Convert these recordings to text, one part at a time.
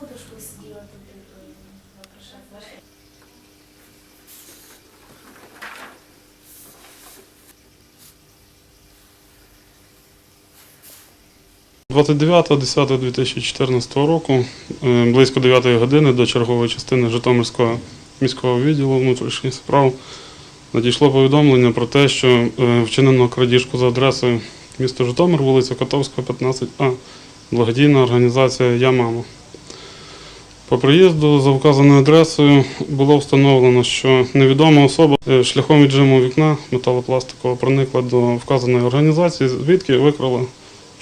подушку сиділа тут е, на прошах. 29.10.2014 року, е, близько 9 години до чергової частини Житомирського міського відділу внутрішніх справ надійшло повідомлення про те, що е, вчинено крадіжку за адресою місто Житомир, вулиця Котовська, 15А, благодійна організація Я мама. По приїзду за вказаною адресою було встановлено, що невідома особа е, шляхом віджиму вікна металопластикового проникла до вказаної організації, звідки викрала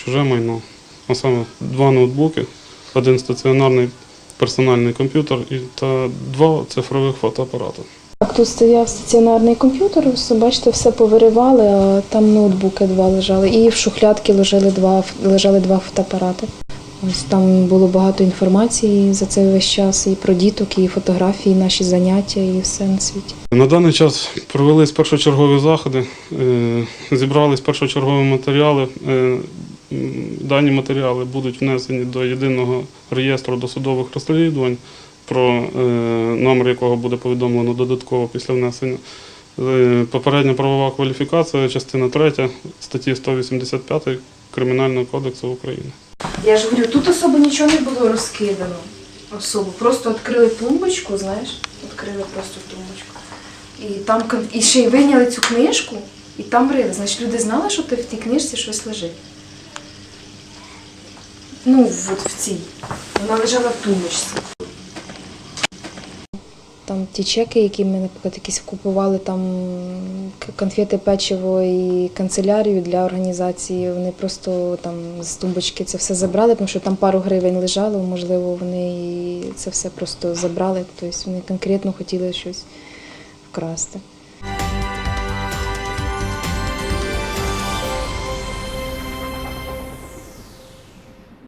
чуже майно. А саме два ноутбуки, один стаціонарний персональний комп'ютер та два цифрових фотоапарати. Так, тут стояв стаціонарний комп'ютер, бачите, все повиривали, а там ноутбуки два лежали. І в шухлядці лежали два, лежали два фотоапарати. Ось там було багато інформації за цей весь час і про діток, і фотографії, і наші заняття, і все на світі. На даний час провелись першочергові заходи, е, зібрались першочергові матеріали. Е, Дані матеріали будуть внесені до єдиного реєстру досудових розслідувань, про е, номер якого буде повідомлено додатково після внесення. Е, Попередня правова кваліфікація, частина 3 статті 185 Кримінального кодексу України. Я ж говорю, тут особо нічого не було розкидано. Особо. Просто відкрили тумбочку, знаєш, відкрили просто тумбочку. І там і ще й вийняли цю книжку, і там рили. Значить, люди знали, що ти в тій книжці щось лежить. Ну, от в цій. Вона лежала в тумбочці. Там ті чеки, які ми, наприклад, якісь купували, там конфети, печиво і канцелярію для організації. Вони просто там з тумбочки це все забрали, тому що там пару гривень лежало, можливо, вони це все просто забрали. Тобто вони конкретно хотіли щось вкрасти.